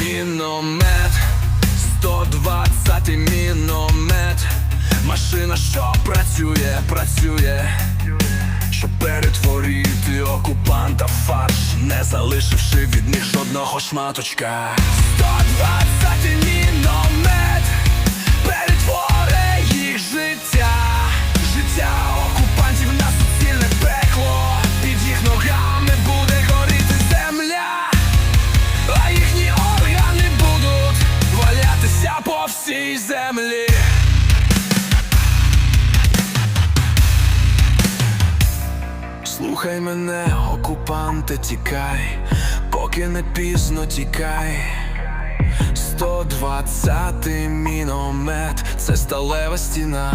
Міномет, 120 міномет, машина, що працює, працює, щоб перетворити окупанта не залишивши від них жодного шматочка. 120 міномет, Слухай мене, окупанте, тікай, поки не пізно тікай. 120 міномет, це сталева стіна.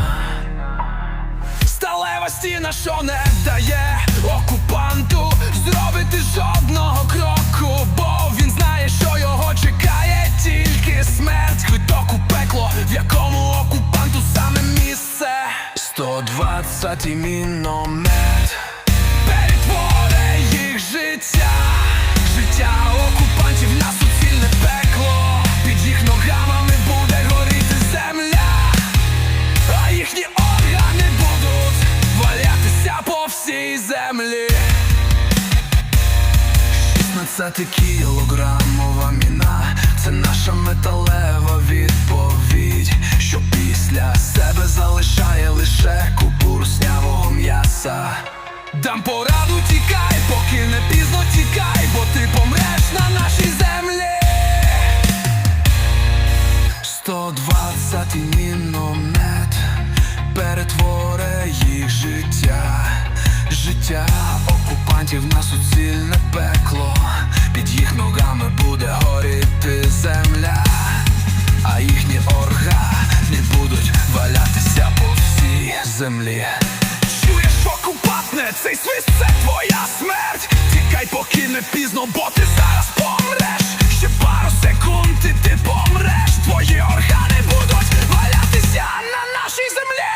Сталева стіна, що не дає окупанту зробити жодного кроку, бо він знає, що його чекає тільки смерть, квиток у пекло, в якому окупанту саме місце. 120 міномет життя, життя окупантів на суцільне пекло, під їх ногами буде горіти земля. А їхні органи будуть валятися по всій землі. 16 кілограмова міна, це наша металева відповідь, що після себе залишає лише. Дам пораду, тікай, поки не пізно тікай, бо ти помреш на нашій землі. 120 міномет перетворе їх життя, життя окупантів на суцільне пекло, під їх ногами буде горіти земля, а їхні органи будуть валятися по всій землі. Цей свист це твоя смерть. Тікай, поки не пізно, бо ти зараз помреш. Ще пару секунд і ти помреш. Твої органи будуть валятися на нашій землі.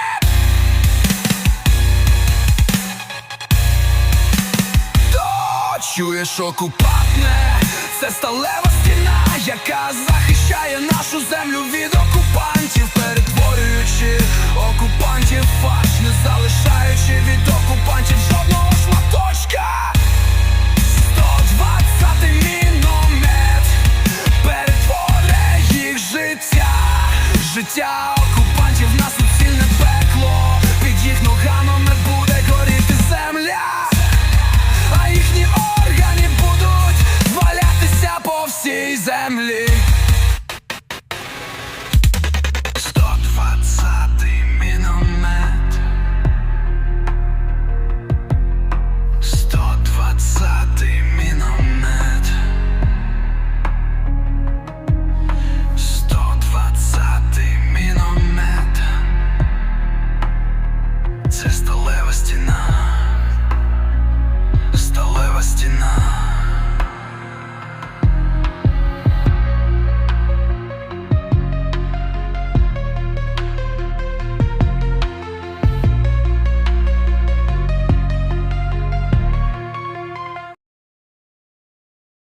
То чуєш, окупантне, це сталева стіна, яка захищає нашу землю від окупантів, перетворюючи окупантів фарш, не залишаючи від землі. 120-й міномет. 120-й міномет. 120-й. Це сталева стіна. Сталева стіна.